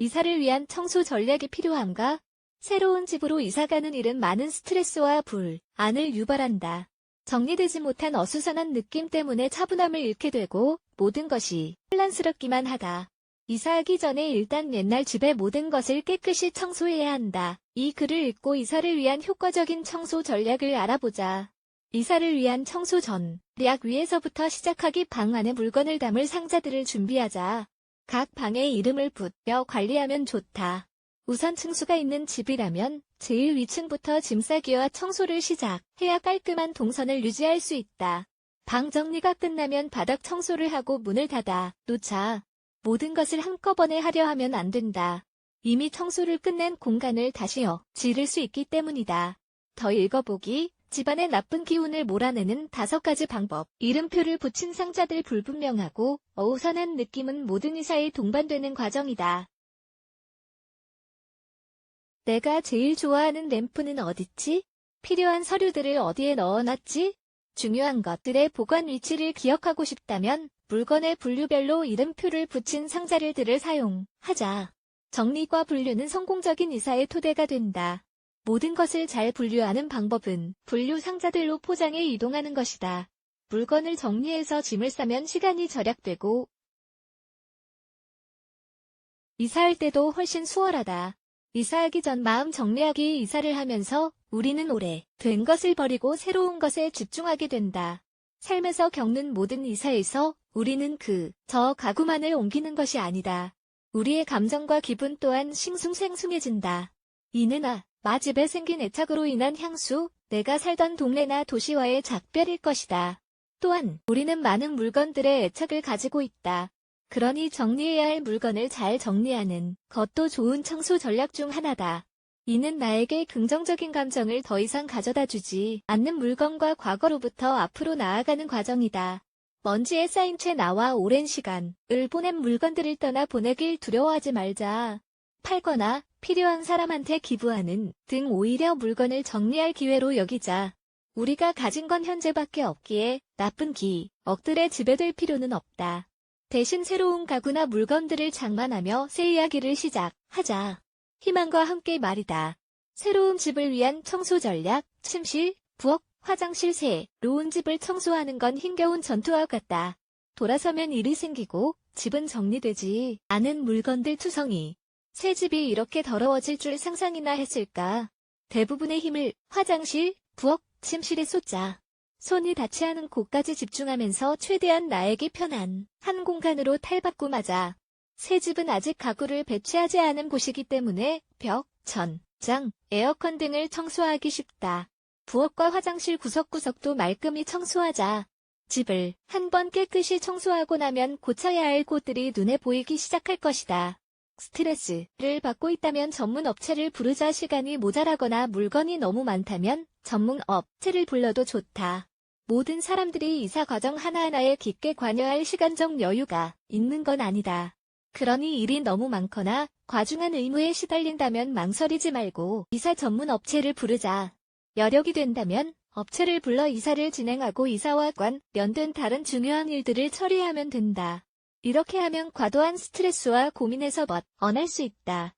이사를 위한 청소 전략이 필요한가? 새로운 집으로 이사가는 일은 많은 스트레스와 불안을 유발한다. 정리되지 못한 어수선한 느낌 때문에 차분함을 잃게 되고 모든 것이 혼란스럽기만 하다. 이사하기 전에 일단 옛날 집의 모든 것을 깨끗이 청소해야 한다. 이 글을 읽고 이사를 위한 효과적인 청소 전략을 알아보자. 이사를 위한 청소 전략 위에서부터 시작하기 방 안에 물건을 담을 상자들을 준비하자. 각 방에 이름을 붙여 관리하면 좋다. 우선 층수가 있는 집이라면 제일 위층부터 짐 싸기와 청소를 시작해야 깔끔한 동선을 유지할 수 있다. 방 정리가 끝나면 바닥 청소를 하고 문을 닫아 놓자. 모든 것을 한꺼번에 하려 하면 안 된다. 이미 청소를 끝낸 공간을 다시 어 지를 수 있기 때문이다. 더 읽어보기 집안의 나쁜 기운을 몰아내는 다섯 가지 방법. 이름표를 붙인 상자들 불분명하고 어우선한 느낌은 모든 이사에 동반되는 과정이다. 내가 제일 좋아하는 램프는 어딨지? 필요한 서류들을 어디에 넣어놨지? 중요한 것들의 보관 위치를 기억하고 싶다면 물건의 분류별로 이름표를 붙인 상자를 들을 사용하자. 정리과 분류는 성공적인 이사의 토대가 된다. 모든 것을 잘 분류하는 방법은 분류 상자들로 포장해 이동하는 것이다. 물건을 정리해서 짐을 싸면 시간이 절약되고 이사할 때도 훨씬 수월하다. 이사하기 전 마음 정리하기 이사를 하면서 우리는 오래 된 것을 버리고 새로운 것에 집중하게 된다. 삶에서 겪는 모든 이사에서 우리는 그, 저 가구만을 옮기는 것이 아니다. 우리의 감정과 기분 또한 싱숭생숭해진다. 이는 아, 마집에 생긴 애착으로 인한 향수, 내가 살던 동네나 도시와의 작별일 것이다. 또한 우리는 많은 물건들의 애착을 가지고 있다. 그러니 정리해야 할 물건을 잘 정리하는 것도 좋은 청소 전략 중 하나다. 이는 나에게 긍정적인 감정을 더 이상 가져다 주지 않는 물건과 과거로부터 앞으로 나아가는 과정이다. 먼지에 쌓인 채 나와 오랜 시간을 보낸 물건들을 떠나 보내길 두려워하지 말자. 팔거나 필요한 사람한테 기부하는 등 오히려 물건을 정리할 기회로 여기자. 우리가 가진 건 현재밖에 없기에 나쁜 기 억들에 지배될 필요는 없다. 대신 새로운 가구나 물건들을 장만하며 새 이야기를 시작하자. 희망과 함께 말이다. 새로운 집을 위한 청소 전략, 침실, 부엌, 화장실 새로운 집을 청소하는 건 힘겨운 전투와 같다. 돌아서면 일이 생기고 집은 정리되지 않은 물건들 투성이. 새 집이 이렇게 더러워질 줄 상상이나 했을까. 대부분의 힘을 화장실, 부엌, 침실에 쏟자. 손이 닿지 않은 곳까지 집중하면서 최대한 나에게 편한 한 공간으로 탈바꿈하자. 새 집은 아직 가구를 배치하지 않은 곳이기 때문에 벽, 천, 장, 에어컨 등을 청소하기 쉽다. 부엌과 화장실 구석구석도 말끔히 청소하자. 집을 한 번 깨끗이 청소하고 나면 고쳐야 할 곳들이 눈에 보이기 시작할 것이다. 스트레스를 받고 있다면 전문 업체를 부르자 시간이 모자라거나 물건이 너무 많다면 전문 업체를 불러도 좋다. 모든 사람들이 이사 과정 하나하나에 깊게 관여할 시간적 여유가 있는 건 아니다. 그러니 일이 너무 많거나 과중한 의무에 시달린다면 망설이지 말고 이사 전문 업체를 부르자. 여력이 된다면 업체를 불러 이사를 진행하고 이사와 관련된 다른 중요한 일들을 처리하면 된다. 이렇게 하면 과도한 스트레스와 고민에서 벗어날 수 있다.